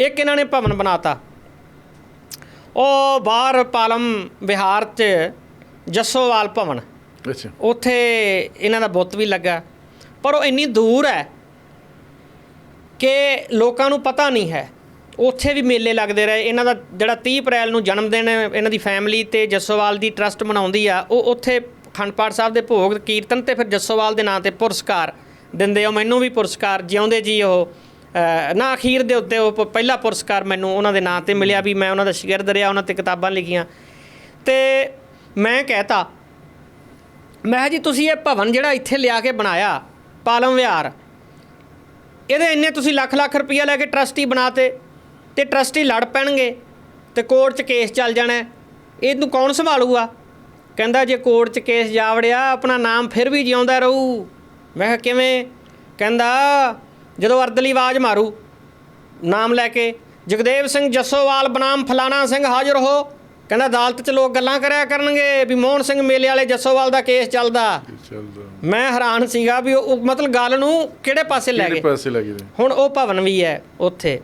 ਇੱਕ ਇਹਨਾਂ ਨੇ ਭਵਨ ਬਣਾਤਾ। ਉਹ ਬਾਹਰ ਪਾਲਮ ਵਿਹਾਰ 'ਚ ਜੱਸੋਵਾਲ ਭਵਨ। ਅੱਛਾ। ਉੱਥੇ ਇਹਨਾਂ ਦਾ ਬੁੱਤ ਵੀ ਲੱਗਾ। ਪਰ ਉਹ ਇੰਨੀ ਦੂਰ ਹੈ ਕਿ ਲੋਕਾਂ ਨੂੰ ਪਤਾ ਨਹੀਂ ਹੈ। ਉੱਥੇ ਵੀ ਮੇਲੇ ਲੱਗਦੇ ਰਹੇ। ਇਹਨਾਂ ਦਾ ਜਿਹੜਾ 30 ਅਪ੍ਰੈਲ ਨੂੰ ਜਨਮ ਦਿਨ ਇਹਨਾਂ ਦੀ ਫੈਮਿਲੀ ਤੇ ਜੱਸੋਵਾਲ ਦੀ ਟਰਸਟ ਮਨਾਉਂਦੀ ਆ ਉਹ ਉੱਥੇ ਅਖੰਡ ਪਾਠ ਸਾਹਿਬ ਦੇ ਭੋਗ ਕੀਰਤਨ ਤੇ ਫਿਰ ਜੱਸੋਵਾਲ ਦੇ ਨਾਂ ਤੇ ਪੁਰਸਕਾਰ ਦਿੰਦੇ ਆ। ਮੈਨੂੰ ਵੀ ਪੁਰਸਕਾਰ ਜਿਉਂਦੇ ਜੀ ਉਹ। ਨਾ ਅਖੀਰ ਦੇ ਉੱਤੇ ਉਹ ਪ- ਪਹਿਲਾ ਪੁਰਸਕਾਰ ਮੈਨੂੰ ਉਹਨਾਂ ਦੇ ਨਾਂ ਤੇ ਮਿਲਿਆ ਵੀ ਮੈਂ ਉਹਨਾਂ ਦਾ ਸ਼ਾਗਿਰਦ ਰਿਹਾ, ਉਹਨਾਂ ਤੇ ਕਿਤਾਬਾਂ ਲਿਖੀਆਂ। ਤੇ ਮੈਂ ਕਹਿਤਾ, ਮੈਂ ਕਿਹਾ ਜੀ ਤੁਸੀਂ ਇਹ ਭਵਨ ਜਿਹੜਾ ਇੱਥੇ ਲਿਆ ਕੇ ਬਣਾਇਆ, ਪਾਲਮ ਵਿਹਾਰ, ਇਹਦੇ ਇੰਨੇ ਤੁਸੀਂ ਲੱਖ ਲੱਖ ਰੁਪਈਆ ਲੈ ਕੇ ਟਰਸਟੀ ਬਣਾਤੇ ਤੇ ਟਰਸਟੀ ਲੜ ਪੈਣਗੇ, ਤੇ ਕੋਰਟ 'ਚ ਕੇਸ ਚੱਲ ਜਾਣਾ ਹੈ। ਇਹਨੂੰ ਕੌਣ ਸੰਭਾਲੂਗਾ? ਕਹਿੰਦਾ ਜੇ ਕੋਰਟ 'ਚ ਕੇਸ ਜਾ ਵੜਿਆ, ਆਪਣਾ ਨਾਮ ਫਿਰ ਵੀ ਜਿਉਂਦਾ ਰਹੂ। ਮੈਂ ਕਿਹਾ ਕਿਵੇਂ? ਕਹਿੰਦਾ ਜਦੋਂ ਅਰਦਲੀ ਆਵਾਜ਼ ਮਾਰੂ ਨਾਮ ਲੈ ਕੇ ਜਗਦੇਵ ਸਿੰਘ ਜੱਸੋਵਾਲ ਬਨਾਮ ਫਲਾਣਾ ਸਿੰਘ ਹਾਜ਼ਰ ਹੋ। ਕਹਿੰਦਾ ਅਦਾਲਤ 'ਚ ਲੋਕ ਗੱਲਾਂ ਕਰਿਆ ਕਰਨਗੇ ਵੀ ਮੋਹਨ ਸਿੰਘ ਮੇਲੇ ਵਾਲੇ ਜੱਸੋਵਾਲ ਦਾ ਕੇਸ ਚੱਲਦਾ। ਮੈਂ ਹੈਰਾਨ ਸੀਗਾ ਵੀ ਉਹ ਮਤਲਬ ਗੱਲ ਨੂੰ ਕਿਹੜੇ ਪਾਸੇ ਲੈ ਗਏ? ਹੁਣ ਉਹ ਭਵਨ ਵੀ ਹੈ ਉੱਥੇ।